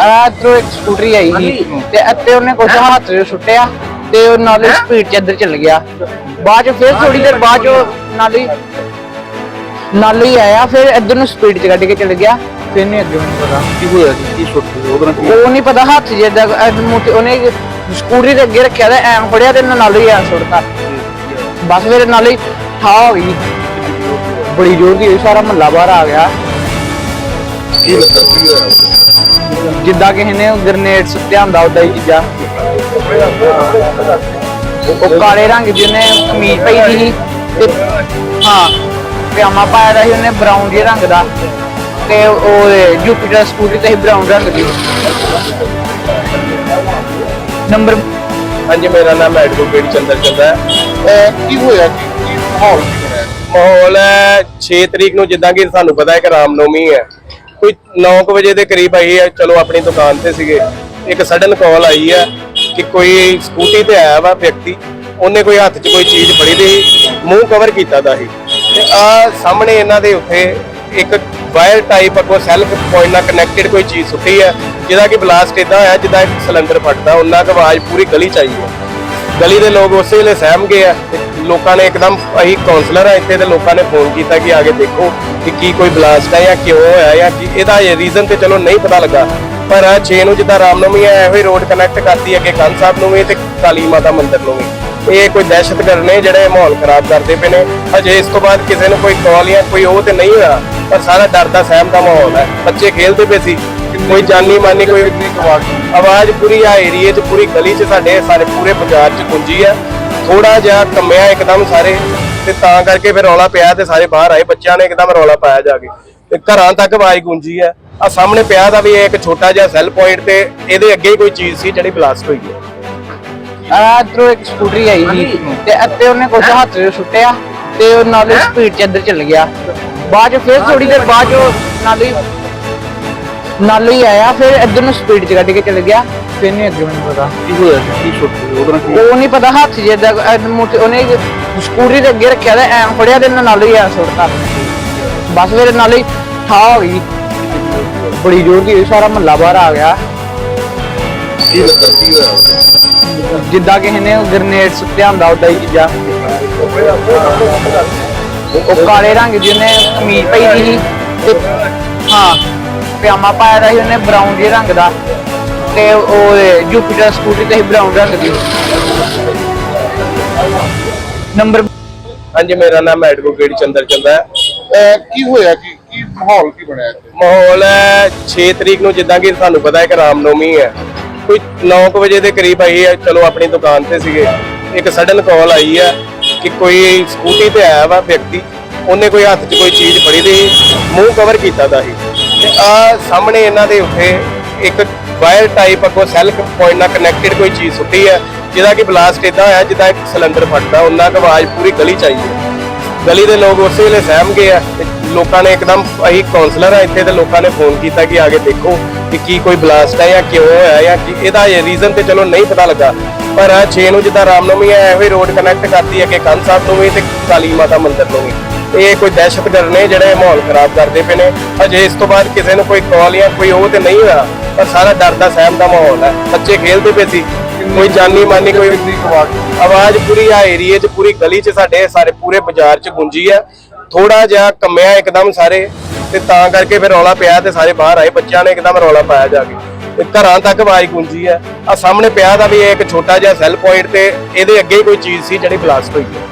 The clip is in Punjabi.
ਆ ਇੱਧਰੋਂ ਇੱਕ ਸਕੂਟਰੀ ਆਈ ਸੀ ਤੇ ਇੱਥੇ ਉਹਨੇ ਕੁਝ ਹੱਥ 'ਚ ਸੁੱਟਿਆ ਤੇ ਉਹ ਨਾਲੇ ਸਪੀਡ 'ਚ ਇੱਧਰ ਚੱਲ ਗਿਆ। ਬਾਅਦ 'ਚ ਫਿਰ ਥੋੜੀ ਦੇਰ ਬਾਅਦ 'ਚ ਨਾਲੇ ਨਾਲੇ ਹੀ ਆਇਆ ਫਿਰ ਇੱਧਰ ਨੂੰ ਸਪੀਡ 'ਚ ਕੱਢ ਕੇ ਚੱਲ ਗਿਆ। ਫਿਰ ਨਹੀਂ ਅੱਗੇ ਮੈਨੂੰ ਪਤਾ ਕੀ ਹੋਇਆ ਸੀ ਕੀ ਉਹਦੇ ਨਾਲ ਕੀ ਉਹ ਨਹੀਂ ਪਤਾ ਹੱਥ ਜਿੱਦਾਂ ਉਹਨੇ ਸਕੂਟਰੀ ਦੇ ਅੱਗੇ ਰੱਖਿਆ ਤੇ ਐਂ ਫੜਿਆ ਤੇ ਨਾਲੇ ਹੀ ਆ ਸੁੱਟਤਾ। ਬਸ ਫਿਰ ਨਾਲੇ ਹੀ ਠਾ ਹੋ ਗਈ। ਬੜੀ ਜ਼ੋਰ ਦੀ ਹੋਈ ਸਾਰਾ ਮਹੱਲਾ ਬਾਹਰ ਆ ਗਿਆ। ਕੀ ਲੱਗਾ ਕੀ ਹੋਇਆ? ਜਿੱਦਾਂ ਕਿਸੇ ਨੇ ਗ੍ਰਨੇਡ ਸੁੱਟਿਆ ਹੁੰਦਾ ਉਦਾਂ ਹੀ ਚੀਜ਼ਾਂ। ਉਹ ਕਾਲੇ ਰੰਗ ਦੀ ਉਹਨੇ ਕਮੀਜ਼ ਪਾਈ ਦੀ ਸੀ ਤੇ ਹਾਂ ਪਜਾਮਾ ਪਾਇਆ ਦਾ ਸੀ ਉਹਨੇ ਬਰਾਊਨ ਜਿਹੇ ਰੰਗ ਦਾ। ਤੇ ਉਹ ਜੁਪੀਟਰ ਸਕੂਟਰੀ ਤੇ ਬਰਾਊਨ ਰੰਗ ਦੀ। ਨੰਬਰ ਹਾਂਜੀ ਮੇਰਾ ਨਾਮ ਐਡਵੋਕੇਟ ਚੰਦਰ ਚੰਦਾ ਹੈ। ਕੀ ਹੋਇਆ? ਕੀ ਮਾਹੌਲ ਮਾਹੌਲ ਹੈ 6 ਤਰੀਕ ਨੂੰ ਜਿੱਦਾਂ ਕਿ ਸਾਨੂੰ ਪਤਾ ਹੈ ਕਿ ਰਾਮਨੌਮੀ ਹੈ। ਕੋਈ 9 ਵਜੇ ਦੇ ਕਰੀਬ ਆਈ ਹੈ, ਚਲੋ ਆਪਣੀ ਦੁਕਾਨ ਤੇ ਸੀਗੇ। ਇੱਕ ਸਡਨ ਕਾਲ ਆਈ ਹੈ ਕਿ ਕੋਈ ਸਕੂਟੀ ਤੇ ਆਇਆ ਵਾ ਵਿਅਕਤੀ, ਉਹਨੇ ਕੋਈ ਹੱਥ 'ਚ ਕੋਈ ਚੀਜ਼ ਫੜੀ ਦੀ ਮੂੰਹ ਕਵਰ ਕੀਤਾ ਦਾ ਸੀ। ਤੇ ਆ ਸਾਹਮਣੇ ਇਹਨਾਂ ਦੇ ਉੱਤੇ ਇੱਕ ਵਾਇਰ ਟਾਈਪ ਅੱਗੋਂ ਸੈਲਫ ਪੁਆਇੰਟ ਨਾਲ ਕਨੈਕਟਡ ਕੋਈ ਚੀਜ਼ ਸੁੱਟੀ ਹੈ, ਜਿਹਦਾ ਕਿ ਬਲਾਸਟ ਇਦਾਂ ਹੋਇਆ, ਜਿੱਦਾਂ ਇੱਕ ਸਿਲੰਡਰ ਫਟਦਾ, ਉਹਨਾਂ ਕੁ ਆਵਾਜ਼ ਪੂਰੀ ਗਲੀ ਚ ਆਈ ਹੈ। ਗਲੀ ਦੇ ਲੋਕ ਉਸੇ ਵੇਲੇ ਸਹਿਮ ਗਏ ਆ। ਤੇ ਲੋਕਾਂ ਨੇ ਇੱਕਦਮ ਅਸੀਂ ਕਾਉਂਸਲਰ ਆ ਇੱਥੇ ਤੇ ਲੋਕਾਂ ਨੇ ਫੋਨ ਕੀਤਾ ਕਿ ਆ ਕੇ ਦੇਖੋ ਕਿ ਕੀ ਕੋਈ ਬਲਾਸਟ ਹੈ ਜਾਂ ਕਿਉਂ ਹੋਇਆ ਜਾਂ ਕੀ ਇਹਦਾ ਇਹ ਰੀਜ਼ਨ ਤੇ ਚਲੋ ਨਹੀਂ ਪਤਾ ਲੱਗਾ। ਪਰ ਆ 6 ਨੂੰ ਜਿੱਦਾਂ ਰਾਮਨਵਮੀ ਹੈ ਇਹੋ ਹੀ ਰੋਡ ਕਨੈਕਟ ਕਰਦੀ ਅੱਗੇ ਕੰਨ ਸਾਹਿਬ ਨੂੰ ਵੀ ਤੇ ਕਾਲੀ ਮਾਤਾ ਮੰਦਿਰ ਨੂੰ ਵੀ। ਇਹ ਕੋਈ ਦਹਿਸ਼ਤਗਰਦ ਨੇ ਜਿਹੜੇ ਮਾਹੌਲ ਖਰਾਬ ਕਰਦੇ ਪਏ ਨੇ। ਅਜੇ ਇਸ ਤੋਂ ਬਾਅਦ ਕਿਸੇ ਨੂੰ ਕੋਈ ਕਾਲ ਜਾਂ ਕੋਈ ਉਹ ਤੇ ਨਹੀਂ ਹੋਇਆ। ਪਰ ਸਾਰਾ ਡਰ ਦਾ ਸਹਿਮ ਦਾ ਮਾਹੌਲ ਹੈ। ਬੱਚੇ ਖੇਡਦੇ ਪਏ ਸੀ। ਕੋਈ ਜਾਨੀ ਮਾਨੀ ਕੋਈ ਆਵਾਜ਼ ਪੂਰੀ ਆ ਏਰੀਏ 'ਚ ਪੂਰੀ ਗਲੀ 'ਚ ਸਾਡੇ ਸਾਰੇ ਪੂਰੇ ਬਾਜ਼ਾਰ 'ਚ ਗੂੰਜੀ ਆ। ਥੋੜਾ ਜਿਹਾ ਕੰਮਿਆ ਇੱਕਦਮ ਸਾਰੇ ਤੇ ਤਾਂ ਕਰਕੇ ਫਿਰ ਰੌਲਾ ਪਿਆ ਤੇ ਸਾਰੇ ਬਾਹਰ ਆਏ। ਬੱਚਿਆਂ ਨੇ ਇੱਕਦਮ ਰੌਲਾ ਪਾਇਆ ਜਾ ਕੇ। ਤੇ ਘਰਾਂ ਤੱਕ ਆਵਾਜ਼ ਗੂੰਜੀ ਆ। ਆ ਸਾਹਮਣੇ ਪਿਆ ਦਾ ਵੀ ਇਹ ਇੱਕ ਛੋਟਾ ਜਿਹਾ ਸੈੱਲ ਪੁਆਇੰਟ ਤੇ ਇਹਦੇ ਅੱਗੇ ਹੀ ਕੋਈ ਚੀਜ਼ ਸੀ ਜਿਹੜੀ ਬਲਾਸਟ ਹੋਈ ਹੈ। ਆ ਇੱਧਰੋਂ ਇੱਕ ਸਕੂਟਰੀ ਆਈ ਸੀ ਤੇ ਇੱਥੇ ਉਹਨੇ ਕੁਝ ਹੱਥ 'ਚ ਸੁੱਟਿਆ ਤੇ ਉਹ ਨਾਲੇ ਸਪੀਡ 'ਚ ਇੱਧਰ ਚੱਲ ਗਿਆ। ਬਾਅਦ 'ਚ ਫਿਰ ਥੋੜੀ ਦੇਰ ਬਾਅਦ 'ਚ ਨਾਲੇ ਹੀ- ਨਾਲੇ ਹੀ ਆਇਆ ਫਿਰ ਇੱਧਰ ਨੂੰ ਸਪੀਡ 'ਚ ਕੱਢ ਕੇ ਚੱਲ ਗਿਆ। ਫਿਰ ਨਹੀਂ ਅੱਗੇ ਮੈਨੂੰ ਪਤਾ। ਕੀ ਹੋਇਆ ਕੀ ਛੁੱਟ ਉਹਦੇ ਕੀ ਉਹ ਨਹੀਂ ਪਤਾ ਹੱਥ ਜਿੱਦਾਂ ਮੋਟੇ ਉਹਨੇ ਸਕੂਟਰੀ ਦੇ ਅੱਗੇ ਰੱਖਿਆ ਤੇ ਐਂ ਫੜਿਆ ਤੇ ਨਾਲੇ ਹੀ ਆ ਸੁੱਟਤਾ ਬਸ ਫਿਰ ਨਾਲੇ ਹੀ ਠਾ ਹੋ ਗਈ। ਬੜੀ ਜ਼ੋਰ ਦੀ ਹੋਈ ਸਾਰਾ ਮਹੱਲਾ ਬਾਹਰ ਆ ਗਿਆ। ਕੀ ਲੱਗਾ? ਕੀ ਹੋਇਆ ਜਿੱਦਾਂ ਕਿਸੇ ਨੇ ਗ੍ਰਨੇਡ ਸੁੱਟਿਆ ਹੁੰਦਾ ਉਦਾਂ ਹੀ ਚੀਜ਼ਾਂ। ਉਹ ਕਾਲੇ ਰੰਗ ਦੀ ਉਹਨੇ ਕਮੀਜ਼ ਪਾਈ ਦੀ ਸੀ ਤੇ ਹਾਂ ਪਜਾਮਾ ਪਾਇਆ ਦਾ ਸੀ ਉਹਨੇ ਬਰਾਊਨ ਜਿਹੇ ਰੰਗ ਦਾ। ਤੇ ਉਹ ਜੁਪੀਟਰ ਸਕੂਟਰੀ ਤੇ ਬਰਾਊਨ ਰੰਗ ਦੀ। ਨੰਬਰ ਹਾਂਜੀ ਮੇਰਾ ਨਾਮ ਐਡਵੋਕੇਟ ਚੰਦਰ ਚੰਦਾ ਹੈ। ਕੀ ਹੋਇਆ? ਕੀ ਕੀ ਮਾਹੌਲ ਕੀ ਬਣਿਆ ਇੱਥੇ? ਮਾਹੌਲ ਹੈ 6 ਤਰੀਕ ਨੂੰ ਜਿੱਦਾਂ ਕਿ ਸਾਨੂੰ ਪਤਾ ਹੈ ਕਿ ਰਾਮਨੌਮੀ ਹੈ। ਕੋਈ 9 ਵਜੇ ਦੇ ਕਰੀਬ ਆਈ ਹੈ। ਚਲੋ ਆਪਣੀ ਦੁਕਾਨ ਤੇ ਸੀਗੇ। ਇੱਕ ਸਡਨ ਕਾਲ ਆਈ ਹੈ। ਕਿ ਕੋਈ ਸਕੂਟੀ ਤੇ ਆਇਆ ਵਾ ਵਿਅਕਤੀ, ਉਹਨੇ ਕੋਈ ਹੱਥ 'ਚ ਕੋਈ ਚੀਜ਼ ਫੜੀ ਦੀ ਮੂੰਹ ਕਵਰ ਕੀਤਾ ਦਾ ਸੀ। ਤੇ ਆ ਸਾਹਮਣੇ ਇਹਨਾਂ ਦੇ ਉੱਤੇ ਇੱਕ ਵਾਇਰ ਟਾਈਪ ਅੱਗੋਂ ਸੈਲਫ ਪੁਆਇੰਟ ਨਾਲ ਕਨੈਕਟਡ ਕੋਈ ਚੀਜ਼ ਸੁੱਟੀ ਹੈ ਜਿਹਦਾ ਕਿ ਬਲਾਸਟ ਇਦਾਂ ਹੋਇਆ ਜਿੱਦਾਂ ਇੱਕ ਸਿਲੰਡਰ ਫਟਦਾ, ਉਹਨਾਂ ਕੁ ਆਵਾਜ਼ ਪੂਰੀ ਗਲੀ ਚ ਆਈ ਹੈ ਗਲੀ ਦੇ ਲੋਕ ਉਸੇ ਵੇਲੇ ਸਹਿਮ ਗਏ ਆ ਤੇ ਲੋਕਾਂ ਨੇ ਇੱਕਦਮ ਅਸੀਂ ਕਾਉਂਸਲਰ ਆ ਇੱਥੇ ਤੇ ਲੋਕਾਂ ਨੇ ਫੋਨ ਕੀਤਾ ਕਿ ਆ ਕੇ ਦੇਖੋ ਕਿ ਕੀ ਕੋਈ ਬਲਾਸਟ ਹੈ ਜਾਂ ਕਿਉਂ ਹੋਇਆ ਜਾਂ ਕੀ ਇਹਦਾ ਰੀਜ਼ਨ ਤੇ ਚਲੋ ਨਹੀਂ ਪਤਾ ਲੱਗਾ। ਪਰ ਆ 6 ਨੂੰ ਜਿੱਦਾਂ ਰਾਮਨਵਮੀ ਹੈ ਇਹੋ ਹੀ ਰੋਡ ਕਨੈਕਟ ਕਰਦੀ ਅੱਗੇ ਕੰਨ ਸਾਹਿਬ ਨੂੰ ਵੀ ਤੇ ਕਾਲੀ ਮਾਤਾ ਮੰਦਿਰ ਤੋਂ ਵੀ। ਇਹ ਕੋਈ ਦਹਿਸ਼ਤਗਰਦ ਨੇ ਜਿਹੜੇ ਮਾਹੌਲ ਖਰਾਬ ਕਰਦੇ ਪਏ ਨੇ। ਅਜੇ ਇਸ ਤੋਂ ਬਾਅਦ ਕਿਸੇ ਨੂੰ ਕੋਈ ਕਾਲ ਜਾਂ ਕੋਈ ਉਹ ਤੇ ਨਹੀਂ ਹੋਇਆ, ਪਰ ਸਾਰਾ ਡਰ ਦਾ ਸਹਿਮ ਦਾ ਮਾਹੌਲ ਹੈ ਬੱਚੇ ਖੇਡਦੇ ਪਏ ਸੀ। ਕੋਈ ਜਾਨੀ ਮਾਨੀ ਕੋਈ ਆਵਾਜ਼ ਪੂਰੀ ਆ ਏਰੀਏ 'ਚ, ਪੂਰੀ ਗਲੀ 'ਚ ਸਾਡੇ ਸਾਰੇ ਪੂਰੇ ਬਾਜ਼ਾਰ 'ਚ ਗੂੰਜੀ ਆ। ਥੋੜਾ ਜਿਹਾ ਕੰਮਿਆ ਇੱਕਦਮ ਸਾਰੇ, ਤੇ ਤਾਂ ਕਰਕੇ ਫਿਰ ਰੌਲਾ ਪਿਆ ਤੇ ਸਾਰੇ ਬਾਹਰ ਆਏ। ਬੱਚਿਆਂ ਨੇ ਇੱਕਦਮ ਰੌਲਾ ਪਾਇਆ ਜਾ ਕੇ। ਤੇ ਘਰਾਂ ਤੱਕ ਆਵਾਜ਼ ਗੂੰਜੀ ਹੈ ਆ ਸਾਹਮਣੇ ਪਿਆ ਦਾ ਵੀ ਇਹ ਇੱਕ ਛੋਟਾ ਜਿਹਾ ਸੈੱਲ ਪੁਆਇੰਟ ਤੇ ਇਹਦੇ ਅੱਗੇ ਕੋਈ ਚੀਜ਼ ਸੀ ਜਿਹੜੀ ਬਲਾਸਟ ਹੋਈ ਹੈ।